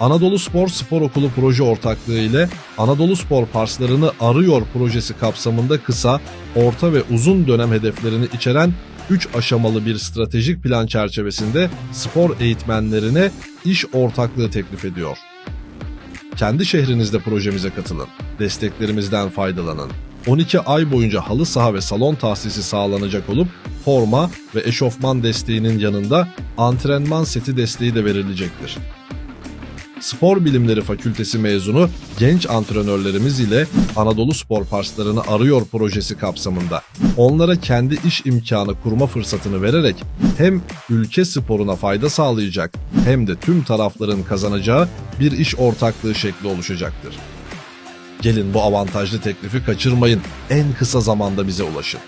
Anadolu Spor Spor Okulu proje ortaklığı ile Anadolu Spor Parslarını Arıyor projesi kapsamında kısa, orta ve uzun dönem hedeflerini içeren 3 aşamalı bir stratejik plan çerçevesinde spor eğitmenlerine iş ortaklığı teklif ediyor. Kendi şehrinizde projemize katılın. Desteklerimizden faydalanın. 12 ay boyunca halı saha ve salon tahsisi sağlanacak olup forma ve eşofman desteğinin yanında antrenman seti desteği de verilecektir. Spor Bilimleri Fakültesi mezunu genç antrenörlerimiz ile Anadolu Spor Parslarını Arıyor projesi kapsamında onlara kendi iş imkanı kurma fırsatını vererek hem ülke sporuna fayda sağlayacak hem de tüm tarafların kazanacağı bir iş ortaklığı şekli oluşacaktır. Gelin bu avantajlı teklifi kaçırmayın. En kısa zamanda bize ulaşın.